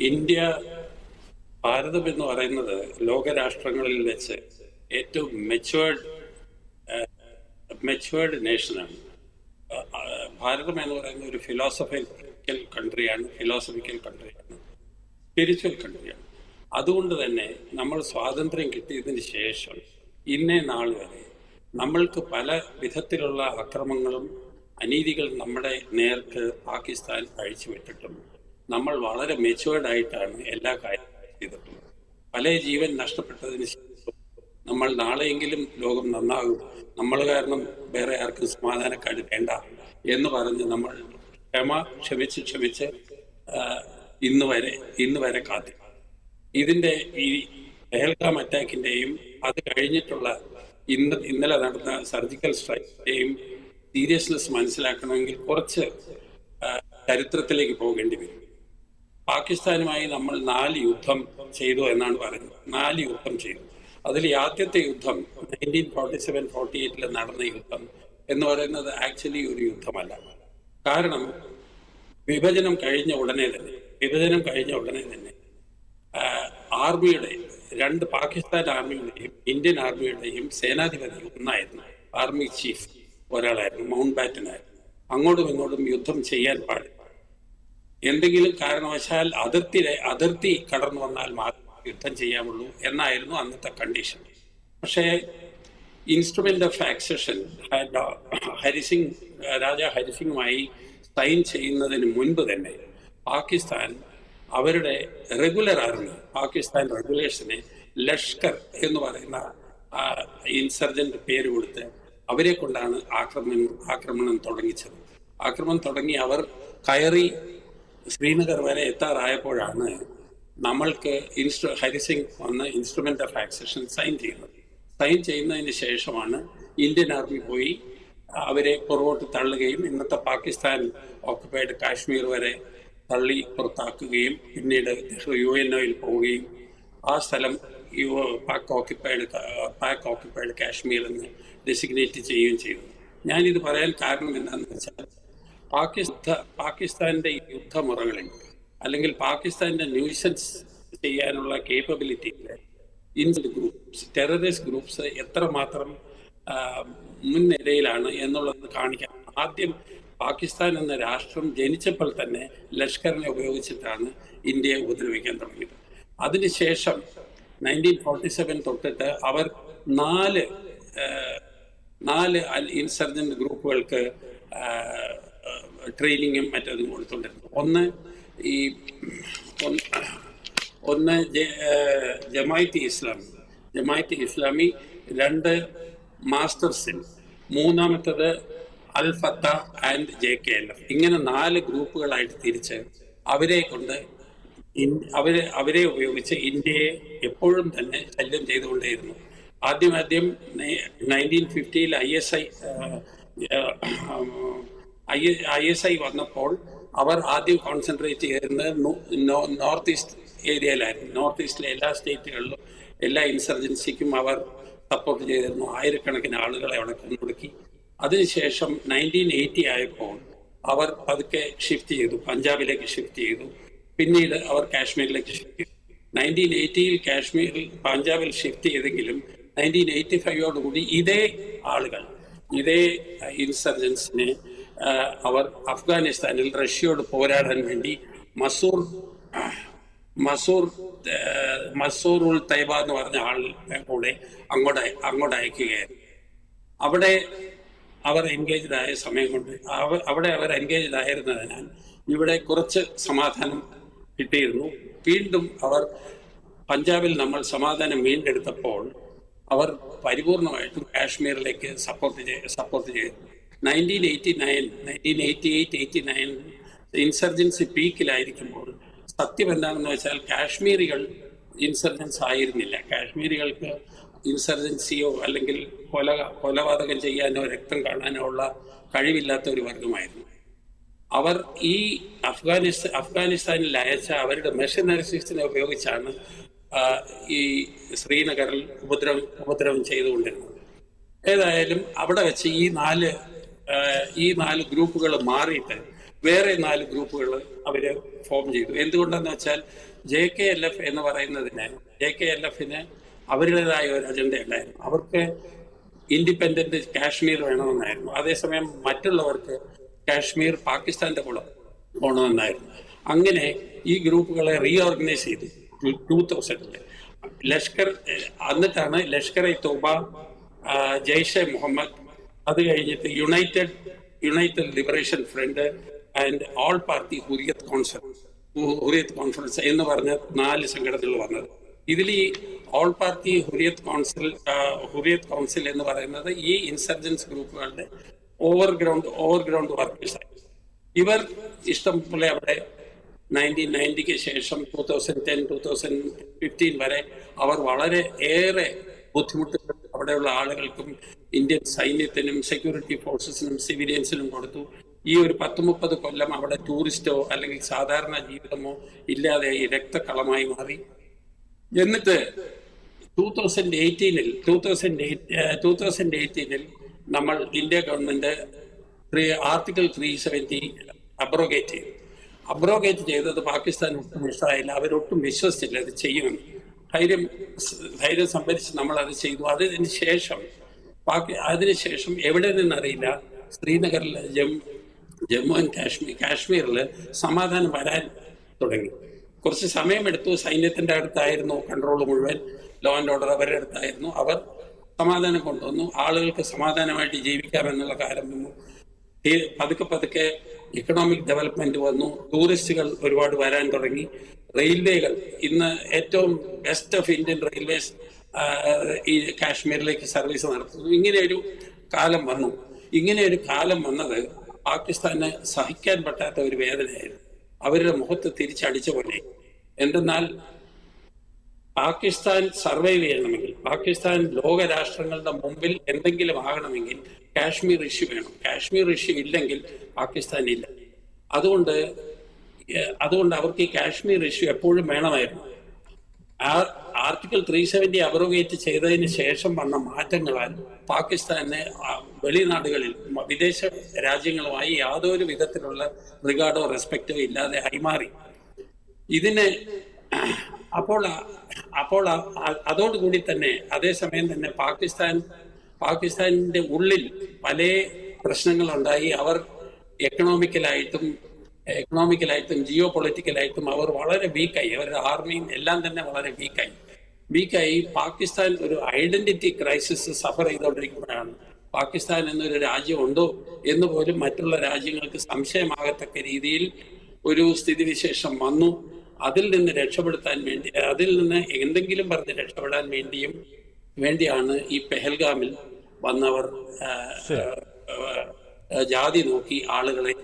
India ഭാരതം എന്ന് പറയുന്നത് ലോകരാഷ്ട്രങ്ങളിൽ വെച്ച് ഏറ്റവും മെച്ചുവേർഡ് മെച്ചുവേർഡ് നേഷനാണ് ഭാരതം എന്ന് പറയുന്ന ഒരു ഫിലോസഫിക്കൽ കൺട്രിയാണ് ഫിലോസഫിക്കൽ കൺട്രിയാണ് സ്പിരിച്വൽ കൺട്രിയാണ് അതുകൊണ്ട് തന്നെ നമ്മൾ സ്വാതന്ത്ര്യം കിട്ടിയതിന് ശേഷം ഇന്നേ നാൾ വരെ നമ്മൾക്ക് പല വിധത്തിലുള്ള അക്രമങ്ങളും അനീതികൾ നമ്മുടെ നേർക്ക് പാകിസ്ഥാൻ അഴിച്ചുവിട്ടിട്ടും നമ്മൾ വളരെ മെച്ചുവേർഡ് ആയിട്ടാണ് എല്ലാ കാര്യങ്ങളും ചെയ്തിട്ടുള്ളത്. പല ജീവൻ നഷ്ടപ്പെട്ടതിന് ശേഷം നമ്മൾ നാളെയെങ്കിലും ലോകം നന്നാകും. നമ്മൾ കാരണം വേറെ ആർക്കും സമാധാനക്കാട് വേണ്ട എന്ന് പറഞ്ഞ് നമ്മൾ ക്ഷമ ക്ഷമിച്ച് ക്ഷമിച്ച് ഇന്ന് വരെ ഇന്ന് വരെ കാത്തി. ഇതിന്റെ ഈ പെഹൽഗാം അറ്റാക്കിന്റെയും അത് കഴിഞ്ഞിട്ടുള്ള ഇന്ന് ഇന്നലെ നടന്ന സർജിക്കൽ സ്ട്രൈക്കിന്റെയും സീരിയസ്നെസ് മനസ്സിലാക്കണമെങ്കിൽ കുറച്ച് ചരിത്രത്തിലേക്ക് പോകേണ്ടി വരും. പാകിസ്ഥാനുമായി നമ്മൾ നാല് യുദ്ധം ചെയ്തു എന്നാണ് പറയുന്നത്. നാല് യുദ്ധം ചെയ്തു. അതിൽ ആദ്യത്തെ യുദ്ധം നയന്റീൻ ഫോർട്ടി സെവൻ ഫോർട്ടി എയ്റ്റിൽ നടന്ന യുദ്ധം എന്ന് പറയുന്നത് ആക്ച്വലി ഒരു യുദ്ധമല്ല. കാരണം വിഭജനം കഴിഞ്ഞ ഉടനെ തന്നെ വിഭജനം കഴിഞ്ഞ ഉടനെ തന്നെ ആർമിയുടെ രണ്ട് പാകിസ്ഥാൻ ആർമിയുടെയും ഇന്ത്യൻ ആർമിയുടെയും സേനാധിപതി ഒന്നായിരുന്നു. ആർമി ചീഫ് ഒരാളായിരുന്നു മൗണ്ട് ബാറ്റനായിരുന്നു. അങ്ങോട്ടും ഇങ്ങോട്ടും യുദ്ധം ചെയ്യാൻ പാടില്ല. എന്തെങ്കിലും കാരണവശാൽ അതിർത്തി അതിർത്തി കടന്നു വന്നാൽ മാത്രമേ യുദ്ധം ചെയ്യാമുള്ളൂ എന്നായിരുന്നു അന്നത്തെ കണ്ടീഷൻ പക്ഷേ instrument of accession Hari Singh Raja ഹരിസിംഗുമായി sign ചെയ്യുന്നതിന് മുൻപ് തന്നെ പാകിസ്ഥാൻ അവരുടെ റെഗുലർ ആർമി പാകിസ്ഥാൻ റെഗുലേഷനെ ലഷ്കർ എന്ന് പറയുന്ന ഇൻസർജന്റ് പേര് കൊടുത്ത് അവരെ കൊണ്ടാണ് ആക്രമണം ആക്രമണം തുടങ്ങിച്ചത്. ആക്രമണം തുടങ്ങി അവർ കയറി ശ്രീനഗർ വരെ എത്താറായപ്പോഴാണ് നമ്മൾക്ക് ഇൻസ്ട്രു ഹരിസിംഗ് വന്ന് ഇൻസ്ട്രുമെന്റ് ഓഫ് ആക്സഷൻ സൈൻ ചെയ്യുന്നത്. സൈൻ ചെയ്യുന്നതിന് ശേഷമാണ് ഇന്ത്യൻ ആർമി പോയി അവരെ പുറകോട്ട് തള്ളുകയും ഇന്നത്തെ പാകിസ്ഥാൻ ഓക്കുപൈഡ് കാശ്മീർ വരെ തള്ളി പുറത്താക്കുകയും പിന്നീട് യു എൻ ഒയിൽ പോവുകയും ആ സ്ഥലം യു പാക് ഓക്യുപ്പൈഡ് പാക് ഓക്യുപ്പൈഡ് കാശ്മീർ എന്ന് ഡെസിഗ്നേറ്റ് ചെയ്യുകയും ചെയ്തു. ഞാനിത് പറയാൻ കാരണം എന്താണെന്ന് വെച്ചാൽ പാകിസ്ഥാൻ പാകിസ്ഥാന്റെ യുദ്ധമുറകളിൽ അല്ലെങ്കിൽ പാകിസ്ഥാന്റെ ന്യൂസൻസ് ചെയ്യാനുള്ള കേപ്പബിലിറ്റിയിൽ ഇൻസൽ ഗ്രൂപ്പ്സ് ടെററിസ്റ്റ് ഗ്രൂപ്പ്സ് എത്രമാത്രം മുൻനിരയിലാണ് എന്നുള്ളത് കാണിക്കാൻ ആദ്യം പാകിസ്ഥാൻ എന്ന രാഷ്ട്രം ജനിച്ചപ്പോൾ തന്നെ ലഷ്കറിനെ ഉപയോഗിച്ചിട്ടാണ് ഇന്ത്യയെ ഉപദ്രവിക്കാൻ തുടങ്ങിയത്. അതിനുശേഷം നയന്റീൻ ഫോർട്ടി സെവൻ തൊട്ടിട്ട് അവർ നാല് നാല് ഇൻസർജന്റ് ഗ്രൂപ്പുകൾക്ക് ട്രെയിനിങ്ങും മറ്റതും കൊടുത്തുകൊണ്ടിരുന്നു. ഒന്ന് ഈ ഒന്ന് ജമായത്തി ഇസ്ലാമി ജമായത്ത് ഇസ്ലാമി രണ്ട് മാസ്റ്റേഴ്സിൽ മൂന്നാമത്തത് Al Fatah and J K L F. ഇങ്ങനെ നാല് ഗ്രൂപ്പുകളായിട്ട് തിരിച്ച് അവരെ കൊണ്ട് അവരെ അവരെ ഉപയോഗിച്ച് ഇന്ത്യയെ എപ്പോഴും തന്നെ ശല്യം ചെയ്തുകൊണ്ടേയിരുന്നു. ആദ്യം ആദ്യം nineteen ഫിഫ്റ്റിയിൽ I S I I S I വന്നപ്പോൾ അവർ ആദ്യം കോൺസെൻട്രേറ്റ് നോ- നോർത്ത് ഈസ്റ്റ് ഏരിയയിലായിരുന്നു നോർത്ത് ഈസ്റ്റിലെ എല്ലാ സ്റ്റേറ്റുകളിലും എല്ലാ ഇൻസർജൻസിക്കും അവർ സപ്പോർട്ട് ചെയ്തിരുന്നു. ആയിരക്കണക്കിന് ആളുകളെ അവിടെ കൊന്നൊടുക്കി. അതിനുശേഷം നയന്റീൻ എയ്റ്റി ആയപ്പോൾ അവർ പതുക്കെ ഷിഫ്റ്റ് ചെയ്തു. പഞ്ചാബിലേക്ക് ഷിഫ്റ്റ് ചെയ്തു. പിന്നീട് അവർ കാശ്മീരിലേക്ക് ഷിഫ്റ്റ് ചെയ്തു. നയന്റീൻ എയ്റ്റിയിൽ കാശ്മീരിൽ പഞ്ചാബിൽ ഷിഫ്റ്റ് ചെയ്തെങ്കിലും നയന്റീൻ എയ്റ്റി ഫൈവോടുകൂടി ഇതേ ആളുകൾ ഇതേ ഇൻസർജൻസിനെ അവർ അഫ്ഗാനിസ്ഥാനിൽ റഷ്യയോട് പോരാടാൻ വേണ്ടി മസൂർ മസൂർ മസൂർ ഉൾ തൈബ എന്ന് പറഞ്ഞ ആളിനെ കൂടെ അങ്ങോട്ട് അങ്ങോട്ട് അയക്കുകയായിരുന്നു. അവിടെ അവർ എൻഗേജ്ഡ് ആയ സമയം കൊണ്ട് അവ- അവിടെ അവർ എൻഗേജ്ഡ് ആയിരുന്നതിനാൽ ഇവിടെ കുറച്ച് സമാധാനം കിട്ടിയിരുന്നു. വീണ്ടും അവർ പഞ്ചാബിൽ നമ്മൾ സമാധാനം വീണ്ടെടുത്തപ്പോൾ അവർ പരിപൂർണമായിട്ടും കാശ്മീരിലേക്ക് സപ്പോർട്ട് ചെയ്ത് സപ്പോർട്ട് ചെയ്തു. Nineteen eighty nine nineteen eighty eight eighty nine insurgency പീക്കിലായിരിക്കുമ്പോൾ സത്യം എന്താണെന്ന് വെച്ചാൽ കാശ്മീരികൾ ഇൻസർജൻസ് ആയിരുന്നില്ല. കാശ്മീരികൾക്ക് ഇൻസർജൻസിയോ അല്ലെങ്കിൽ കൊല കൊലപാതകം ചെയ്യാനോ രക്തം കാണാനോ ഉള്ള കഴിവില്ലാത്ത ഒരു വർഗമായിരുന്നു അവർ ഈ അഫ്ഗാനിസ്ഥാൻ അഫ്ഗാനിസ്ഥാനിൽ അയച്ച അവരുടെ മെഷനറിസിനെ ഉപയോഗിച്ചാണ് ഈ ശ്രീനഗറിൽ ഉപദ്രവം ഉപദ്രവം ചെയ്തുകൊണ്ടിരുന്നത്. ഏതായാലും അവിടെ വെച്ച് ഈ നാല് ഈ നാല് ഗ്രൂപ്പുകൾ മാറിയിട്ട് വേറെ നാല് ഗ്രൂപ്പുകൾ അവർ ഫോം ചെയ്തു. എന്തുകൊണ്ടെന്ന് വെച്ചാൽ ജെ കെ എൽ എഫ് എന്ന് പറയുന്നതിന് ജെ കെ എൽ എഫിന് അവരുടേതായ ഒരു അജണ്ട ഉണ്ടായിരുന്നു. അവർക്ക് ഇൻഡിപെൻഡന്റ് കാശ്മീർ വേണമെന്നായിരുന്നു. അതേസമയം മറ്റുള്ളവർക്ക് കാശ്മീർ പാകിസ്ഥാന്റെ കൂടെ പോകണമെന്നായിരുന്നു. അങ്ങനെ ഈ ഗ്രൂപ്പുകളെ റീഓർഗനൈസ് ചെയ്തു. ടൂ തൗസൻഡിൽ ലഷ്കർ എന്നിട്ടാണ് ലഷ്കർ ഇ തോബ ജയ്ഷെ മുഹമ്മദ് അത് കഴിഞ്ഞിട്ട് united united liberation front and all party Hurriyat conference Hurriyat conference എന്ന് പറഞ്ഞ നാല് സംഘടനകൾ വന്നത്. ഇതിൽ ഈ all party Hurriyat council Hurriyat council എന്ന് പറയുന്നത് ഈ ഇൻസർജൻസ് ഗ്രൂപ്പുകളുടെ ഓവർഗ്രൗണ്ട് ഓവർഗ്രൗണ്ട് വർക്കേഴ്സായി ഇവർ ഇഷ്ടം പോലെ അവിടെ നയന്റീൻ നയന്റിക്ക് ശേഷം two thousand ten two thousand fifteen വരെ അവർ വളരെ ഏറെ ബുദ്ധിമുട്ടുകൾ അവിടെയുള്ള ആളുകൾക്കും ഇന്ത്യൻ സൈന്യത്തിനും സെക്യൂരിറ്റി ഫോഴ്സസിനും സിവിലിയൻസിനും കൊടുത്തു. ഈ ഒരു പത്ത് മുപ്പത് കൊല്ലം അവിടെ ടൂറിസ്റ്റോ അല്ലെങ്കിൽ സാധാരണ ജീവിതമോ ഇല്ലാതെ ഈ രക്തക്കളമായി മാറി. എന്നിട്ട് ടൂ തൗസൻഡ് എയ്റ്റീനിൽ ടൂ തൗസൻഡ് ടൂ തൗസൻഡ് എയ്റ്റീനിൽ നമ്മൾ India government three article three seventy abrogate ചെയ്തു. അബ്രോഗേറ്റ് ചെയ്തത് പാകിസ്ഥാൻ ഒട്ടും ഇഷ്ടമായില്ല. അവരൊട്ടും വിശ്വസിച്ചില്ല അത് ചെയ്യുമെന്ന്. ധൈര്യം ധൈര്യം സംഭരിച്ച് നമ്മൾ അത് ചെയ്തു. അതിന് ശേഷം പാകി അതിനുശേഷം എവിടെ നിന്നറിയില്ല. ശ്രീനഗറിൽ ജമ്മു ജമ്മു ആൻഡ് കാശ്മീർ കാശ്മീരിൽ സമാധാനം വരാൻ തുടങ്ങി. കുറച്ച് സമയമെടുത്തു. സൈന്യത്തിന്റെ അടുത്തായിരുന്നു കൺട്രോൾ മുഴുവൻ. ലോ ആൻഡ് ഓർഡർ അവരുടെ അടുത്തായിരുന്നു. അവർ സമാധാനം കൊണ്ടുവന്നു. ആളുകൾക്ക് സമാധാനമായിട്ട് ജീവിക്കാമെന്നുള്ള കാര്യം പതുക്കെ പതുക്കെ ഇക്കണോമിക് ഡെവലപ്മെന്റ് വന്നു. ടൂറിസ്റ്റുകൾ ഒരുപാട് വരാൻ തുടങ്ങി. റെയിൽവേകൾ ഇന്ന് ഏറ്റവും ബെസ്റ്റ് ഓഫ് ഇന്ത്യൻ റെയിൽവേസ് ഈ കാശ്മീരിലേക്ക് സർവീസ് നടത്തുന്നു. ഇങ്ങനെ ഒരു കാലം വന്നു. ഇങ്ങനെ ഒരു കാലം വന്നത് പാകിസ്ഥാന് സഹിക്കാൻ പറ്റാത്ത ഒരു വേദനയായിരുന്നു. അവരുടെ മുഖത്ത് തിരിച്ചടിച്ച പോലെ. എന്തെന്നാൽ പാകിസ്ഥാൻ സർവൈവ് ചെയ്യണമെങ്കിൽ പാകിസ്ഥാൻ ലോകരാഷ്ട്രങ്ങളുടെ മുമ്പിൽ എന്തെങ്കിലും ആകണമെങ്കിൽ കാശ്മീർ ഇഷ്യൂ വേണം. കാശ്മീർ ഇഷ്യൂ ഇല്ലെങ്കിൽ പാകിസ്ഥാൻ ഇല്ല. അതുകൊണ്ട് അതുകൊണ്ട് അവർക്ക് ഈ കാശ്മീർ ഇഷ്യൂ എപ്പോഴും വേണമായിരുന്നു. ആ ആർട്ടിക്കിൾ ത്രീ സെവന്റി അബ്രോഗേറ്റ് ചെയ്തതിന് ശേഷം വന്ന മാറ്റങ്ങളാൽ പാകിസ്ഥാനെ വെളിനാടുകളിൽ വിദേശ രാജ്യങ്ങളുമായി യാതൊരു വിധത്തിലുള്ള റിഗാർഡോ റെസ്പെക്റ്റോ ഇല്ലാതെ കൈമാറി. ഇതിന് അപ്പോൾ അപ്പോൾ അതോടുകൂടി തന്നെ അതേസമയം തന്നെ പാകിസ്ഥാൻ പാകിസ്ഥാനിന്റെ ഉള്ളിൽ പല പ്രശ്നങ്ങളുണ്ടായി. അവർ എക്കണോമിക്കലായിട്ടും എക്കണോമിക്കലായിട്ടും ജിയോ പൊളിറ്റിക്കലായിട്ടും അവർ വളരെ വീക്കായി അവരുടെ ആർമിയും എല്ലാം തന്നെ വളരെ വീക്കായി വീക്കായി പാകിസ്ഥാൻ ഒരു ഐഡന്റിറ്റി ക്രൈസിസ് സഫർ ചെയ്തുകൊണ്ടിരിക്കുമ്പോഴാണ് പാകിസ്ഥാൻ എന്നൊരു രാജ്യമുണ്ടോ എന്ന് പോലും മറ്റുള്ള രാജ്യങ്ങൾക്ക് സംശയമാകത്തക്ക രീതിയിൽ ഒരു സ്ഥിതിവിശേഷം വന്നു. അതിൽ നിന്ന് രക്ഷപ്പെടുത്താൻ വേണ്ടി അതിൽ നിന്ന് എന്തെങ്കിലും പറഞ്ഞ് രക്ഷപ്പെടാൻ വേണ്ടിയും വേണ്ടിയാണ് ഈ പെഹൽഗാമിൽ വന്നവർ ജാതി നോക്കി ആളുകളെ